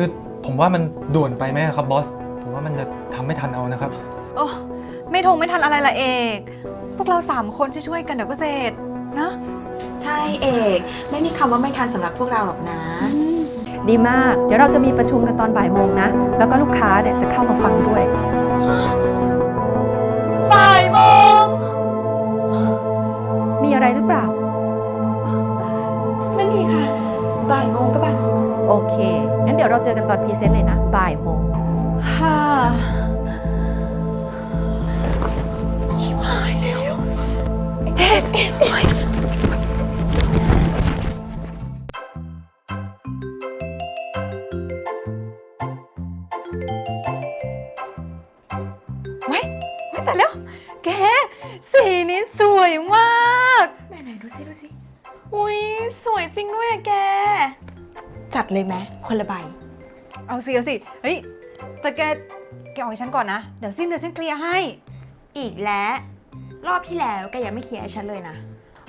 คือผมว่ามันด่วนไปไหมครับบอส ผมว่ามันจะทำไม่ทันเอานะครับ โอ้ไม่ทงไม่ทันอะไรละเอก พวกเราสามคนช่วยๆกันเดี๋ยวก็เสร็จนะใช่เอกไม่มีคำว่าไม่ทันสำหรับพวกเราหรอกนะ ดีมาก เดี๋ยวเราจะมีประชุมกันตอนบ่ายโมงนะ แล้วก็ลูกค้าเนี่ยจะเข้ามาฟังด้วย บ่ายโมงก็บ่ายโมงโอเค งั้นเดี๋ยวเราเจอกันตอนพรีเซนต์เลยนะ บ่ายโมง ค่ะเดูซิดูซิอุ้ยสวยจริงด้วยอะแก จัดเลยไหมคนละใบ เอาสิเอาสิ เฮ้ย แต่แก แกออกให้ฉันก่อนนะ เดี๋ยวสิ้นเดือนฉันเคลียร์ให้ อีกแล้ว รอบที่แล้วแกยังไม่เคลียร์ให้ฉันเลยนะ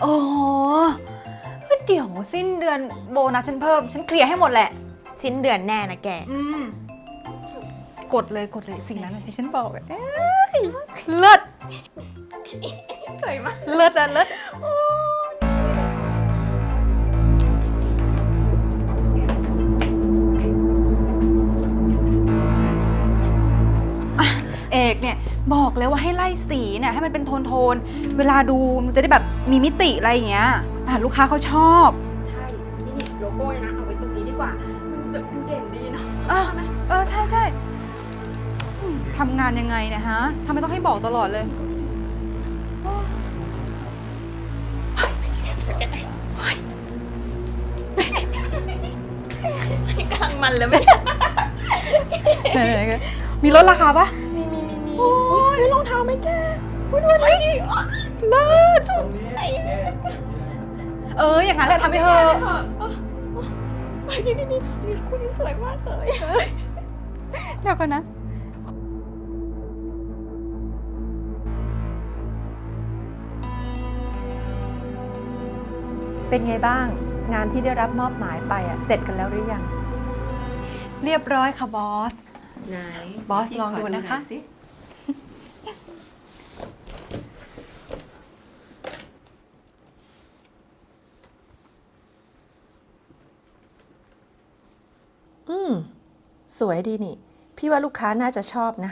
โอ้เดี๋ยวสิ้นเดือนโบนัสฉันเพิ่ม ฉันเคลียร์ให้หมดแหละ สิ้นเดือนแน่นะแก อืม กดเลยกดเลยสิ่งนั้นน่ะที่ฉันบอกอะเอ้ยเลิศสวยมาก เลิศอะเลิศอ่ กเนี่ยบอกแล้วว่าให้ไล่สีเนี่ยให้มันเป็นโทนโทนๆเวลาดูมันจะได้แบบมีมิติอะไรอย่างเงี้ยอะลูกค้าเขาชอบใช่ นี่นี่โลโก้นะ เอาไว้ตรงนี้ดีกว่า มันแบบดูเด่นดีเนาะอะเออใช่ใช่อืมทำงานยังไงเนี่ยฮะทำไมต้องให้บอกตลอดเลยกำลังมันเลยไหมไหนๆๆมีลดราคาปะมีมีมีมี โอ้ยรองเท้าไหมแกเฮ้ยเลิศถูกเออ อย่างนั้นแหละทำไปเถอะนี่นี่นี่นี่คู่นี้สวยมากเลยเดี๋ยวก่อนนะเป็นไงบ้างงานที่ได้รับมอบหมายไปอะเสร็จกันแล้วหรือยัง เรียบร้อยค่ะบอส ไหน บอสลองดูนะคะ อืม สวยดีนี่ พี่ว่าลูกค้าน่าจะชอบนะ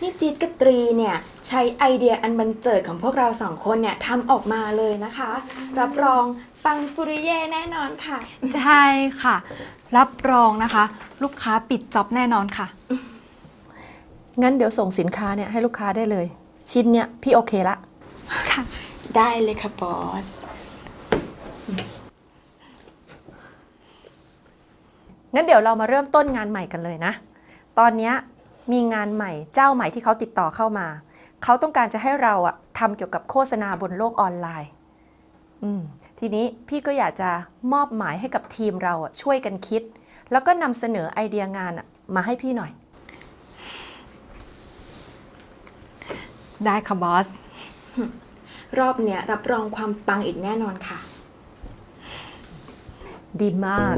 นี่จี๊ดกับตรีเนี่ยใช้ไอเดียอันบันเจิดของพวกเราสองคนเนี่ยทำออกมาเลยนะคะ รับรองปังปุริเย่แน่นอนค่ะ ใช่ค่ะ รับรองนะคะ ลูกค้าปิดจ็อบแน่นอนค่ะ งั้นเดี๋ยวส่งสินค้าเนี่ยให้ลูกค้าได้เลย ชิ้นเนี่ยพี่โอเคละ ค่ะ ได้เลยค่ะบอส งั้นเดี๋ยวเรามาเริ่มต้นงานใหม่กันเลยนะ ตอนเนี้ยมีงานใหม่เจ้าใหม่ที่เขาติดต่อเข้ามา เขาต้องการจะให้เราอะทำเกี่ยวกับโฆษณาบนโลกออนไลน์อืมทีนี้พี่ก็อยากจะมอบหมายให้กับทีมเราอะช่วยกันคิด แล้วก็นำเสนอไอเดียงานอะมาให้พี่หน่อย ได้ค่ะบอส รอบเนี้ยรับรองความปังอีกแน่นอนค่ะ ดีมาก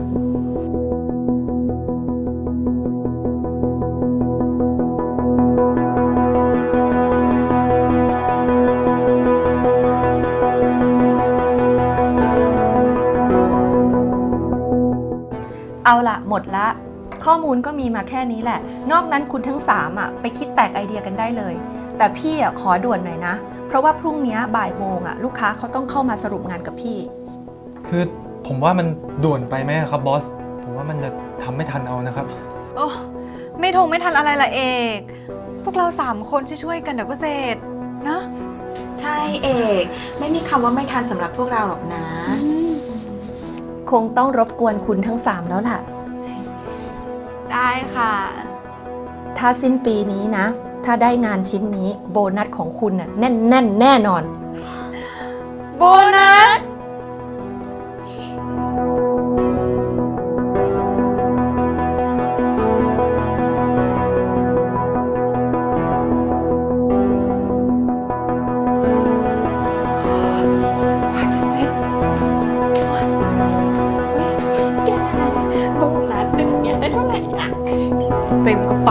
เอาละหมดละ ข้อมูลก็มีมาแค่นี้แหละ นอกนั้นคุณทั้ง3อะไปคิดแตกไอเดียกันได้เลย แต่พี่อะขอด่วนหน่อยนะ เพราะว่าพรุ่งนี้บ่ายโมงอะลูกค้าเขาต้องเข้ามาสรุปงานกับพี่ คือผมว่ามันด่วนไปไหมครับบอส ผมว่ามันจะทำไม่ทันเอานะครับ โอ้ไม่ทงไม่ทันอะไรละเอก พวกเราสามคนช่วยๆกันเดี๋ยวก็เสร็จนะ ใช่เอก ไม่มีคำว่าไม่ทันสำหรับพวกเราหรอกนะ คงต้องรบกวนคุณทั้ง 3 แล้วล่ะ ได้ค่ะ ถ้าสิ้นปีนี้นะ ถ้าได้งานชิ้นนี้โบนัสของคุณน่ะแน่นแน่นๆแน่นอน โบนัส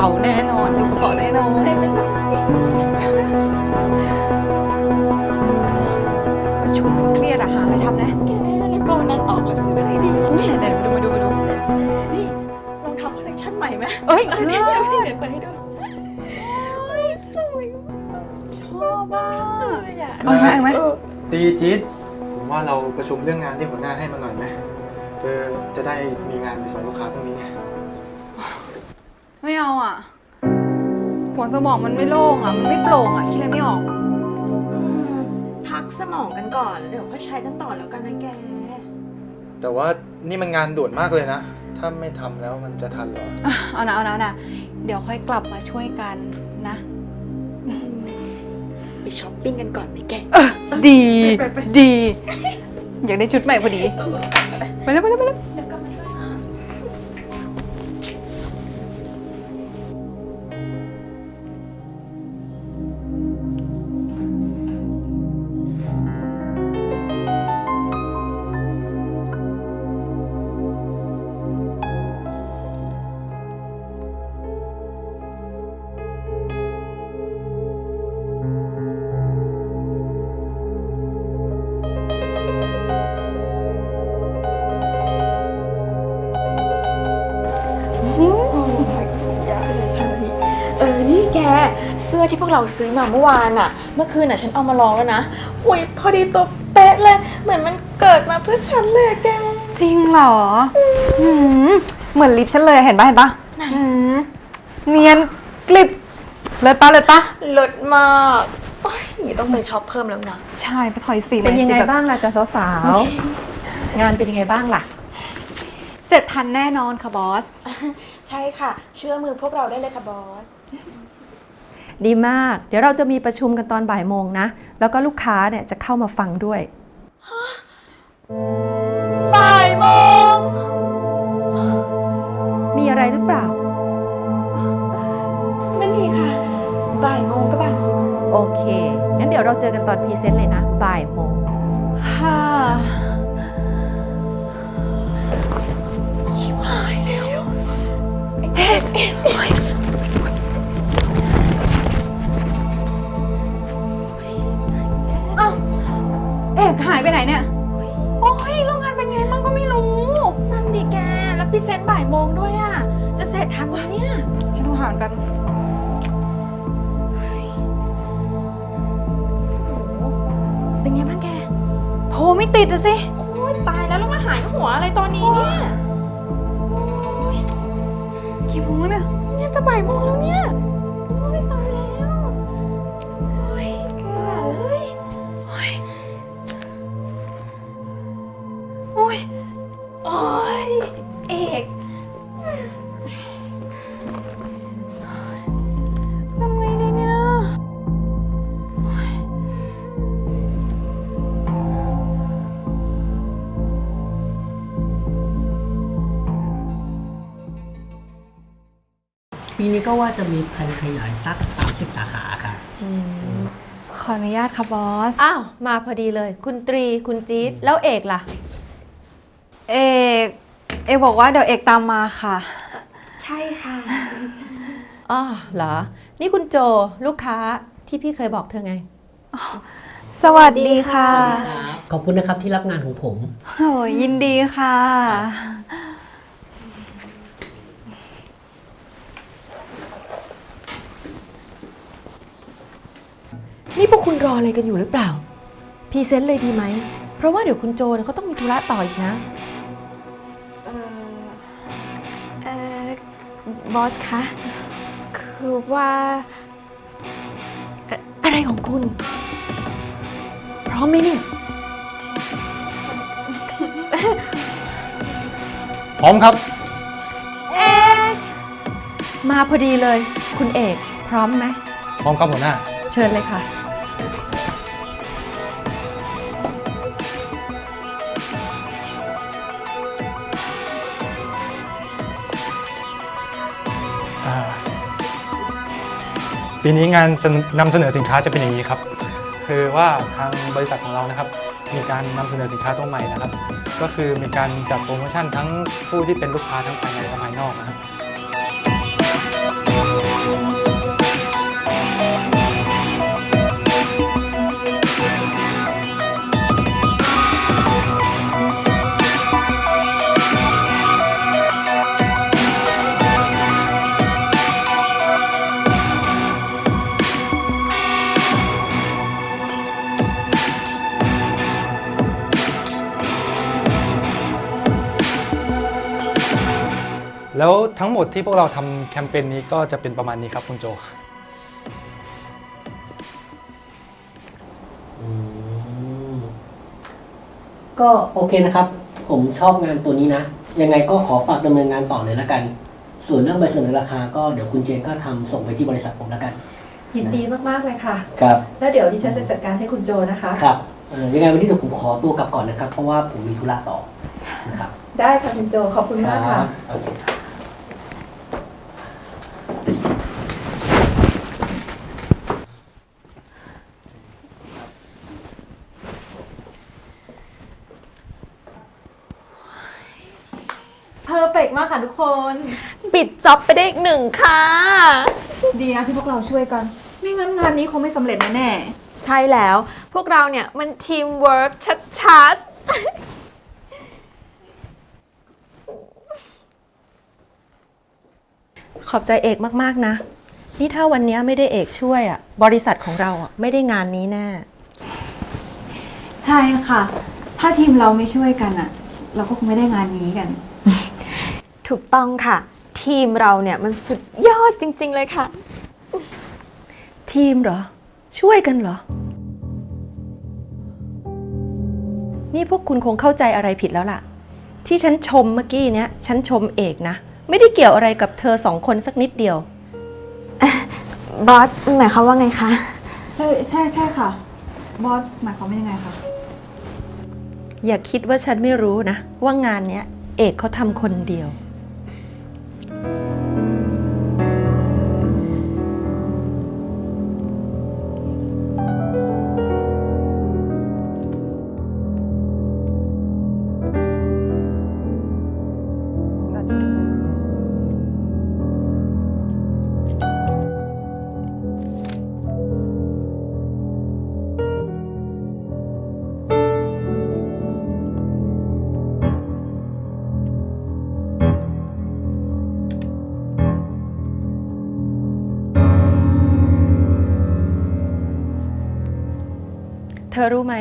าแน่นอนจุกกระเป๋าแน่นอนประชุมมันเครียดอะหาอะไรทำนะแกรีบโบนัสออกแล้วซื้ออะไรดีเดี๋ยวมาดูมาดูมาดูนี่รองเท้าคอลเลคชันใหม่ไหมเอ้ยเดี๋ยวเดี๋ยวเดี๋ยวเปิดให้ดูสวยชอบอะอยากเอาไหมเอาไหมตีจี๊ดผมว่าเราประชุมเรื่องงานที่หัวหน้าให้มาหน่อยไหมเออจะได้มีงานไปส่งลูกค้าพรุ่งนี้ไง ไม่เอาอะ หัวสมองมันไม่โล่งอะ มันไม่โปร่งอะ คิดอะไรไม่ออก พักสมองกันก่อนเดี๋ยวค่อยใช้กันต่อแล้วกันนะแก แต่ว่านี่มันงานด่วนมากเลยนะ ถ้าไม่ทำแล้วมันจะทันเหรอเอานะเอานะเอานะเดี๋ยวค่อยกลับมาช่วยกันนะ ไปช้อปปิ้งกันก่อนไหมแกดี ดี อยากได้ชุดใหม่พอดี ไปแล้วไปแล้วไปแล้ว อที่พวกเราซื้อมาเมื่อวานอะเมื่อคืนอะฉันเอามาลองแล้วนะอุ้ยพอดีตัวเป๊ะเลย เหมือนมันเกิดมาเพื่อฉันเลยอะแก จริงเหรอหืมเหมือนลิปฉันเลยเห็นปะเห็นปะหืมเนียนกลิบเลยปะเลยปะลดมากโอ้ยอย่างนี้ต้องไปช็อปเพิ่มแล้วนะใช่ไปถอยสีมาเป็นยังไงสิแบบบ้างล่ะจ๊ะสาวๆ งานเป็นยังไงบ้างล่ะ เสร็จทันแน่นอนค่ะบอส ใช่ค่ะ เชื่อมือพวกเราได้เลยค่ะบอส ดีมาก เดี๋ยวเราจะมีประชุมกันตอนบ่ายโมงนะ แล้วก็ลูกค้าเนี่ยจะเข้ามาฟังด้วย บ่ายโมงมีอะไรหรือเปล่า ไม่มีค่ะ บ่ายโมงก็บ่ายโมงโอเค งั้นเดี๋ยวเราเจอกันตอนพรีเซนต์เลยนะ บ่ายโมง ค่ะเอก หายไปไหนเนี่ย โอ้ยโรงงานเป็นไงบ้างก็ไม่รู้ นั่นดิแก แล้วพรีเซนต์บ่ายโมงด้วยอะ จะเสร็จทันไหมเนี่ย ฉันดูหานกันเป็นไงบ้างแก โทรไม่ติดอะสิ โอ้ยตายแล้วแล้วมาหายหัวอะไรตอนนี้เนี่ยกี่โมงแล้วเนี่ย เนี่ยจะบ่ายโมงแล้วเนี่ย โอ้ยเอกทำไงดีเนี่ยปีนี้ก็ว่าจะมีแผนขยายสัก 30 สาขาค่ะ ขออนุญาตค่ะบอส อ้าว มาพอดีเลย คุณตรีคุณจี๊ดแล้วเอกล่ะ เอก เอกบอกว่าเดี๋ยวเอกตามมาค่ะ ใช่ค่ะ อ๋อเหรอ นี่คุณโจลูกค้าที่พี่เคยบอกเธอไง สวัสดีค่ะขอบคุณนะครับที่รับงานของผม โอ้ยยินดีค่ะ นี่พวกคุณรออะไรกันอยู่หรือเปล่าพรีเซนต์เลยดีไหม เพราะว่าเดี๋ยวคุณโจเนี่ยเขาต้องมีธุระต่ออีกนะ บอสคะ คือว่าอะไรของคุณ พร้อมไหมเนี่ย พร้อมครับมาพอดีเลย คุณเอก พร้อมไหม พร้อมครับหัวหน้า เชิญเลยค่ะ ปีนี้งานนนำเสนอสินค้าจะเป็นอย่างนี้ครับ คือว่าทางบริษัทของเรานะครับ มีการนำเสนอสินค้าตัวใหม่นะครับ ก็คือมีการจัดโปรโมชั่นทั้งผู้ที่เป็นลูกค้าทั้งภายในและภายนอกนะครับ แล้วทั้งหมดที่พวกเราทำแคมเปญนี้ก็จะเป็นประมาณนี้ครับคุณโจ อืมก็โอเคนะครับ ผมชอบงานตัวนี้นะ ยังไงก็ขอฝากดำเนินงานต่อเลยแล้วกัน ส่วนเรื่องใบเสนอราคาก็เดี๋ยวคุณเจนก็ทำส่งไปที่บริษัทผมแล้วกัน ยินดีมากๆเลยค่ะ ครับ แล้วเดี๋ยวดิฉันจะจัดการให้คุณโจนะคะ ครับเอ่อยังไงวันนี้เดี๋ยวผมขอตัวกลับก่อนนะครับ เพราะว่าผมมีธุระต่อนะครับได้ค่ะคุณโจขอบคุณมากค่ะ โอเคเพอร์เฟกมากค่ะทุกคน ปิดจ็อบไปได้อีกหนึ่งค่ะ ดีนะที่พวกเราช่วยกัน ไม่งั้นงานนี้คงไม่สำเร็จแน่ใช่แล้ว พวกเราเนี่ยมันทีมเวิร์กชัดขอบใจเอกมากๆนะ นี่ถ้าวันนี้ไม่ได้เอกช่วยอะ บริษัทของเราอะไม่ได้งานนี้แน่ ๆ ใช่ค่ะ ถ้าทีมเราไม่ช่วยกันอะเราก็คงไม่ได้งานนี้กันๆถูกต้องค่ะ ทีมเราเนี่ยมันสุดยอดจริง ๆ เลยค่ะ ทีมเหรอ ช่วยกันเหรอ นี่พวกคุณคงเข้าใจอะไรผิดแล้วล่ะ ที่ฉันชมเมื่อกี้เนี้ยฉันชมเอกนะ ไม่ได้เกี่ยวอะไรกับเธอสองคนสักนิดเดียว บอสหมายความว่าไงคะ ใช่ใช่ใช่ค่ะ บอสหมายความว่ายังไงคะอย่าคิดว่าฉันไม่รู้นะ ว่างานเนี้ยเอกเขาทำคนเดียว เธอรู้ไหม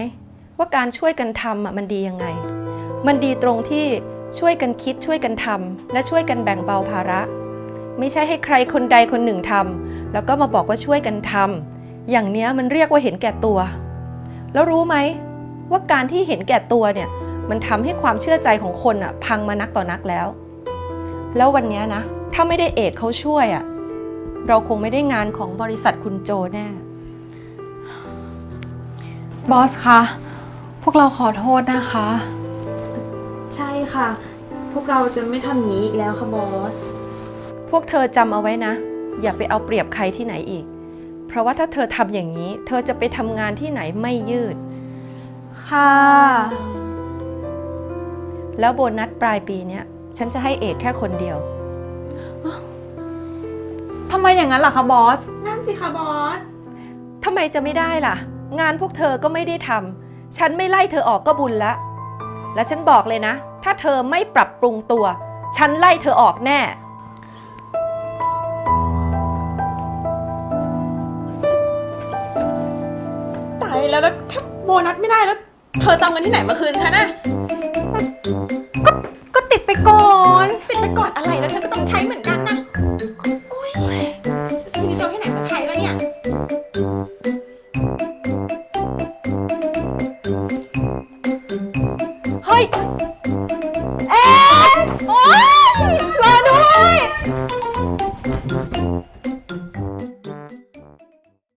ว่าการช่วยกันทำอะมันดียังไง มันดีตรงที่ช่วยกันคิดช่วยกันทำและช่วยกันแบ่งเบาภาระ ไม่ใช่ให้ใครคนใดคนหนึ่งทำแล้วก็มาบอกว่าช่วยกันทำอย่างเนี้ยมันเรียกว่าเห็นแก่ตัว แล้วรู้ไหมว่าการที่เห็นแก่ตัวเนี่ยมันทำให้ความเชื่อใจของคนอะพังมานักต่อนักแล้ว แล้ววันนี้นะ ถ้าไม่ได้เอกเขาช่วยอะเราคงไม่ได้งานของบริษัทคุณโจแน่ บอสคะ พวกเราขอโทษนะคะ ใช่ค่ะ พวกเราจะไม่ทำอย่างนี้อีกแล้วค่ะบอส พวกเธอจำเอาไว้นะ อย่าไปเอาเปรียบใครที่ไหนอีก เพราะว่าถ้าเธอทำอย่างนี้ เธอจะไปทำงานที่ไหนไม่ยืด ค่ะ แล้วโบนัสปลายปีเนี้ยฉันจะให้เอกแค่คนเดียว ทำไมอย่างนั้นล่ะคะบอส นั่นสิคะบอส ทำไมจะไม่ได้ล่ะ งานพวกเธอก็ไม่ได้ทำฉันไม่ไล่เธอออกก็บุญละ และฉันบอกเลยนะ ถ้าเธอไม่ปรับปรุงตัว ฉันไล่เธอออกแน่ ตายแล้วแล้วถ้าโบนัสไม่ได้แล้ว เธอจำเงินที่ไหนมาคืนฉันอะก็ติดไปก่อน ติดไปก่อนอะไรแล้วเธอก็ต้องใช้เหมือนกัน